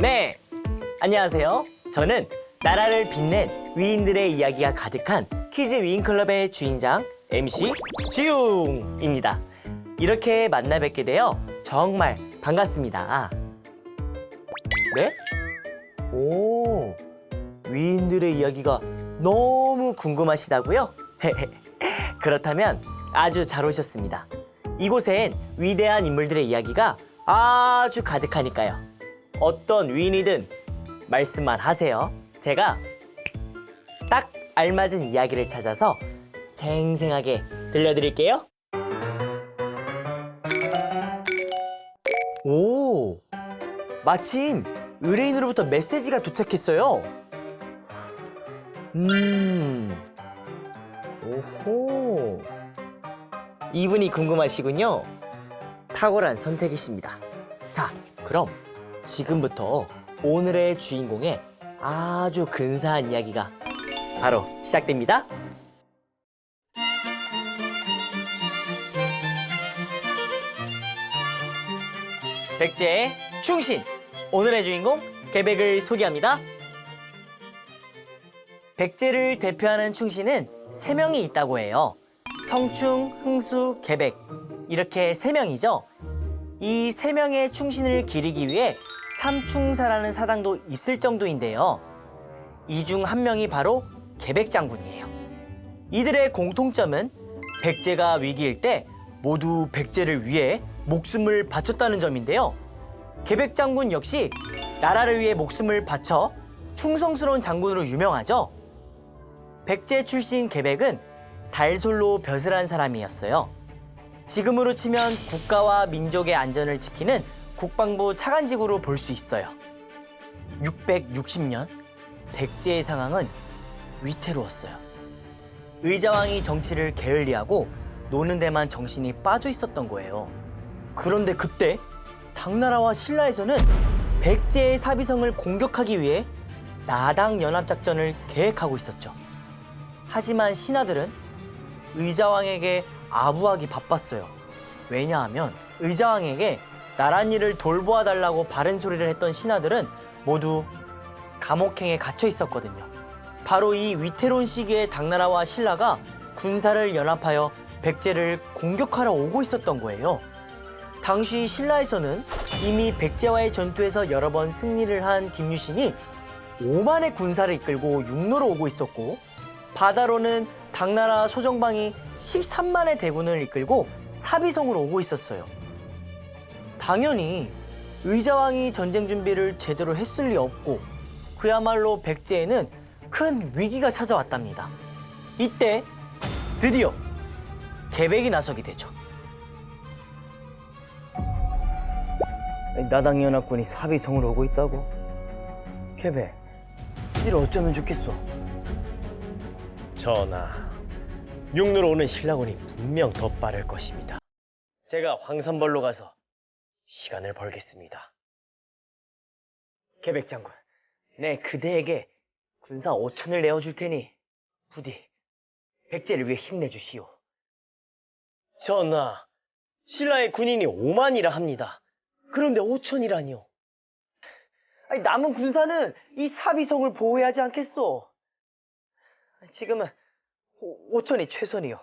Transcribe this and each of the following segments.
네, 안녕하세요. 저는 나라를 빛낸 위인들의 이야기가 가득한 키즈 위인 클럽의 주인장 MC 지웅입니다. 이렇게 만나 뵙게 되어 정말 반갑습니다. 네? 오, 위인들의 이야기가 너무 궁금하시다고요? 그렇다면 아주 잘 오셨습니다. 이곳엔 위대한 인물들의 이야기가 아주 가득하니까요. 어떤 위인이든 말씀만 하세요. 제가 딱 알맞은 이야기를 찾아서 생생하게 들려드릴게요. 오, 마침 의뢰인으로부터 메시지가 도착했어요. 음, 오호. 이분이 궁금하시군요. 탁월한 선택이십니다. 자, 그럼 지금부터 오늘의 주인공의 아주 근사한 이야기가 바로 시작됩니다. 백제의 충신 오늘의 주인공 개백을 소개합니다. 백제를 대표하는 충신은 세 명이 있다고 해요. 성충, 흥수, 개백 이렇게 세 명이죠. 이 세 명의 충신을 기리기 위해 삼충사라는 사당도 있을 정도인데요. 이 중 한 명이 바로 개백 장군이에요. 이들의 공통점은 백제가 위기일 때 모두 백제를 위해 목숨을 바쳤다는 점인데요. 개백 장군 역시 나라를 위해 목숨을 바쳐 충성스러운 장군으로 유명하죠. 백제 출신 개백은 달솔로 벼슬 한 사람이었어요. 지금으로 치면 국가와 민족의 안전을 지키는 국방부 차관직으로 볼 수 있어요. 660년 백제의 상황은 위태로웠어요. 의자왕이 정치를 게을리하고 노는 데만 정신이 빠져 있었던 거예요. 그런데 그때 당나라와 신라에서는 백제의 사비성을 공격하기 위해 나당 연합작전을 계획하고 있었죠. 하지만 신하들은 의자왕에게 아부하기 바빴어요. 왜냐하면 의자왕에게 나랏일을 돌보아 달라고 바른 소리를 했던 신하들은 모두 감옥행에 갇혀 있었거든요. 바로 이 위태로운 시기에 당나라와 신라가 군사를 연합하여 백제를 공격하러 오고 있었던 거예요. 당시 신라에서는 이미 백제와의 전투에서 여러 번 승리를 한 김유신이 5만의 군사를 이끌고 육로로 오고 있었고 바다로는 당나라 소정방이 13만의 대군을 이끌고 사비성으로 오고 있었어요. 당연히 의자왕이 전쟁 준비를 제대로 했을 리 없고 그야말로 백제에는 큰 위기가 찾아왔답니다. 이때 드디어 개백이 나서게 되죠. 나당 연합군이 사비성으로 오고 있다고? 개백, 이를 어쩌면 좋겠어? 전하, 육로로 오는 신라군이 분명 더 빠를 것입니다. 제가 황산벌로 가서 시간을 벌겠습니다. 개백 장군, 내 그대에게 군사 5천을 내어줄 테니 부디 백제를 위해 힘내주시오. 전하, 신라의 군인이 5만이라 합니다. 그런데 5천이라니요. 아니, 남은 군사는 이 사비성을 보호해야 하지 않겠소? 지금은 5천이 최선이요.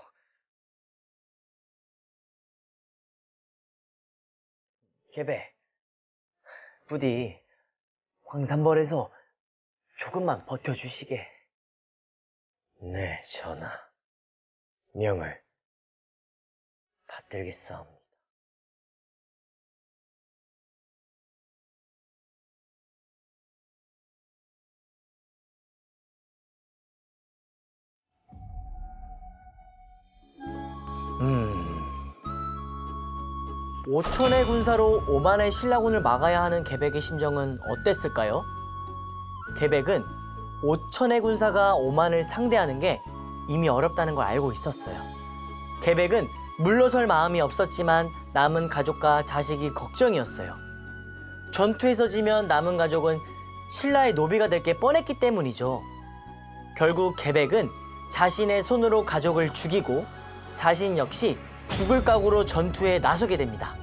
개배, 부디 광산벌에서 조금만 버텨주시게. 네, 전하. 명을 받들겠사옵니다. 음. 5천의 군사로 5만의 신라군을 막아야 하는 계백의 심정은 어땠을까요? 계백은 5천의 군사가 5만을 상대하는 게 이미 어렵다는 걸 알고 있었어요. 계백은 물러설 마음이 없었지만 남은 가족과 자식이 걱정이었어요. 전투에서 지면 남은 가족은 신라의 노비가 될 게 뻔했기 때문이죠. 결국 계백은 자신의 손으로 가족을 죽이고 자신 역시 죽을 각오로 전투에 나서게 됩니다.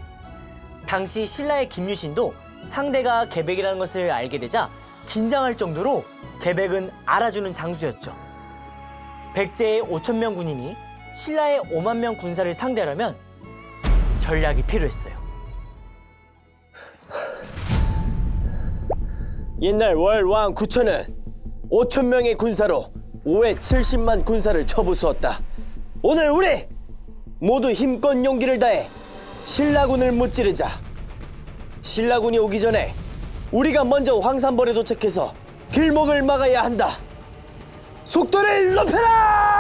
당시 신라의 김유신도 상대가 계백이라는 것을 알게 되자 긴장할 정도로 계백은 알아주는 장수였죠. 백제의 5천 명 군인이 신라의 5만 명 군사를 상대하려면 전략이 필요했어요. 옛날 월왕 구천은 5천 명의 군사로 5회 70만 군사를 쳐부수었다. 오늘 우리 모두 힘껏 용기를 다해 신라군을 무찌르자. 신라군이 오기 전에 우리가 먼저 황산벌에 도착해서 길목을 막아야 한다. 속도를 높여라!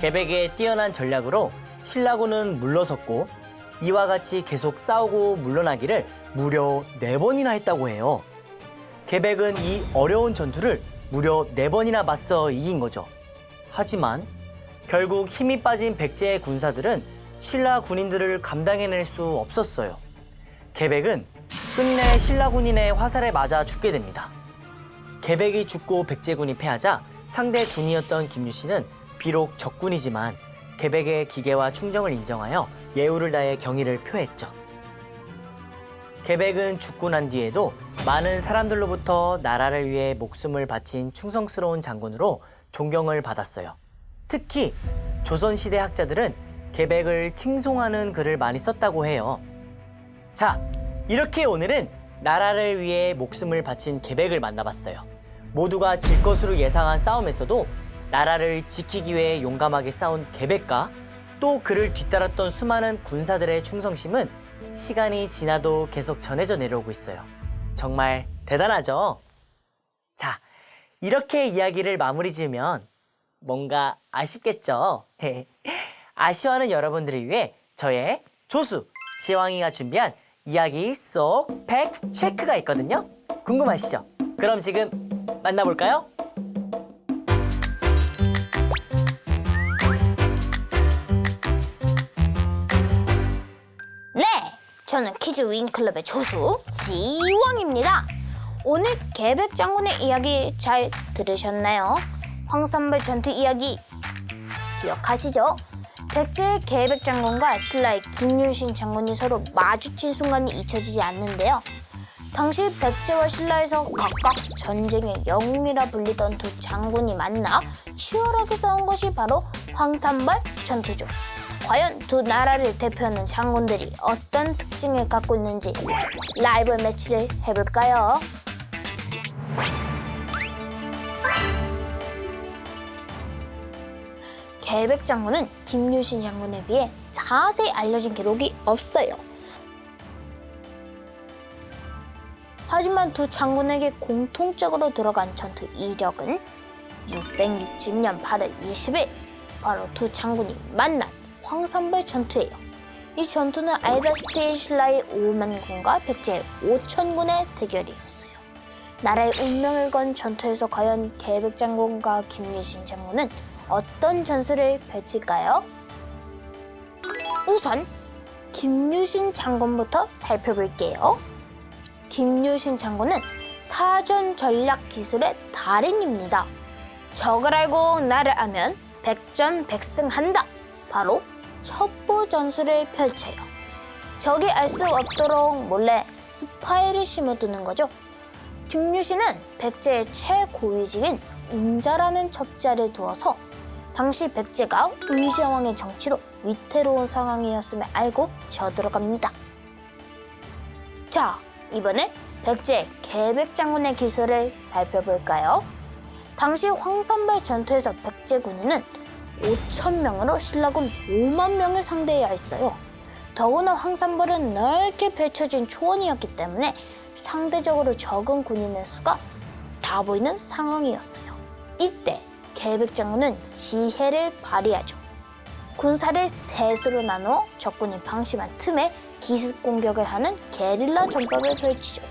계백의 뛰어난 전략으로 신라군은 물러섰고 이와 같이 계속 싸우고 물러나기를 무려 네 번이나 했다고 해요. 계백은 이 어려운 전투를 무려 네 번이나 맞서 이긴 거죠. 하지만 결국 힘이 빠진 백제의 군사들은 신라 군인들을 감당해낼 수 없었어요. 계백은 끝내 신라 군인의 화살에 맞아 죽게 됩니다. 계백이 죽고 백제군이 패하자 상대 군이었던 김유신은 비록 적군이지만 계백의 기계와 충정을 인정하여 예우를 다해 경의를 표했죠. 계백은 죽고 난 뒤에도 많은 사람들로부터 나라를 위해 목숨을 바친 충성스러운 장군으로 존경을 받았어요. 특히 조선시대 학자들은 계백을 칭송하는 글을 많이 썼다고 해요. 자, 이렇게 오늘은 나라를 위해 목숨을 바친 계백을 만나봤어요. 모두가 질 것으로 예상한 싸움에서도 나라를 지키기 위해 용감하게 싸운 계백과 또 그를 뒤따랐던 수많은 군사들의 충성심은 시간이 지나도 계속 전해져 내려오고 있어요. 정말 대단하죠? 자, 이렇게 이야기를 마무리 지으면 뭔가 아쉽겠죠? 아쉬워하는 여러분들을 위해 저의 조수, 지왕이가 준비한 이야기 속 팩트 체크가 있거든요. 궁금하시죠? 그럼 지금 만나볼까요? 저는 키즈 윙클럽의 조수 지왕입니다. 오늘 계백 장군의 이야기 잘 들으셨나요? 황산벌 전투 이야기 기억하시죠? 백제의 계백 장군과 신라의 김유신 장군이 서로 마주친 순간이 잊혀지지 않는데요. 당시 백제와 신라에서 각각 전쟁의 영웅이라 불리던 두 장군이 만나 치열하게 싸운 것이 바로 황산벌 전투죠. 과연 두 나라를 대표하는 장군들이 어떤 특징을 갖고 있는지 라이브 매치를 해볼까요? 계백 장군은 김유신 장군에 비해 자세히 알려진 기록이 없어요. 하지만 두 장군에게 공통적으로 들어간 전투 이력은 660년 8월 20일 바로 두 장군이 만난 황산벌 전투예요. 이 전투는 알다시피 신라의 5만 군과 백제의 5천 군의 대결이었어요. 나라의 운명을 건 전투에서 과연 계백 장군과 김유신 장군은 어떤 전술을 펼칠까요? 우선 김유신 장군부터 살펴볼게요. 김유신 장군은 사전 전략 기술의 달인입니다. 적을 알고 나를 아면 백전백승한다. 바로 첩보 전술을 펼쳐요. 적이 알 수 없도록 몰래 스파이를 심어두는 거죠. 김유신은 백제의 최고위직인 임자라는 첩자를 두어서 당시 백제가 의자왕의 정치로 위태로운 상황이었음을 알고 쳐들어갑니다. 자, 이번에 백제 계백 장군의 기술을 살펴볼까요? 당시 황산벌 전투에서 백제 군인은 5천 명으로 신라군 5만 명을 상대해야 했어요. 더구나 황산벌은 넓게 펼쳐진 초원이었기 때문에 상대적으로 적은 군인의 수가 다 보이는 상황이었어요. 이때 계백 장군은 지혜를 발휘하죠. 군사를 셋으로 나누어 적군이 방심한 틈에 기습 공격을 하는 게릴라 전법을 펼치죠.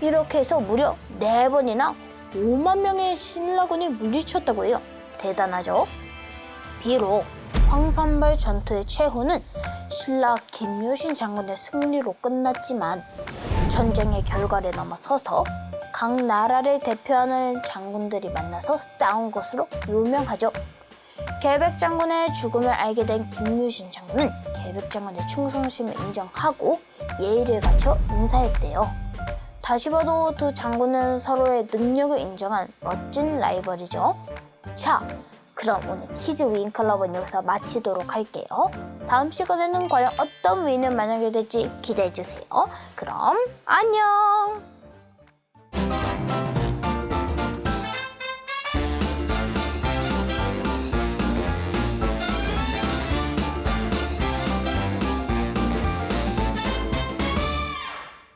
이렇게 해서 무려 네번이나 5만 명의 신라군이 물리쳤다고 해요. 대단하죠? 비록 황산벌 전투의 최후는 신라 김유신 장군의 승리로 끝났지만 전쟁의 결과를 넘어서서 각 나라를 대표하는 장군들이 만나서 싸운 것으로 유명하죠. 계백 장군의 죽음을 알게 된 김유신 장군은 계백 장군의 충성심을 인정하고 예의를 갖춰 인사했대요. 다시 봐도 두 장군은 서로의 능력을 인정한 멋진 라이벌이죠. 자, 그럼 오늘 키즈 윈클럽은 여기서 마치도록 할게요. 다음 시간에는 과연 어떤 위인을 만나게 될지 기대해 주세요. 그럼 안녕!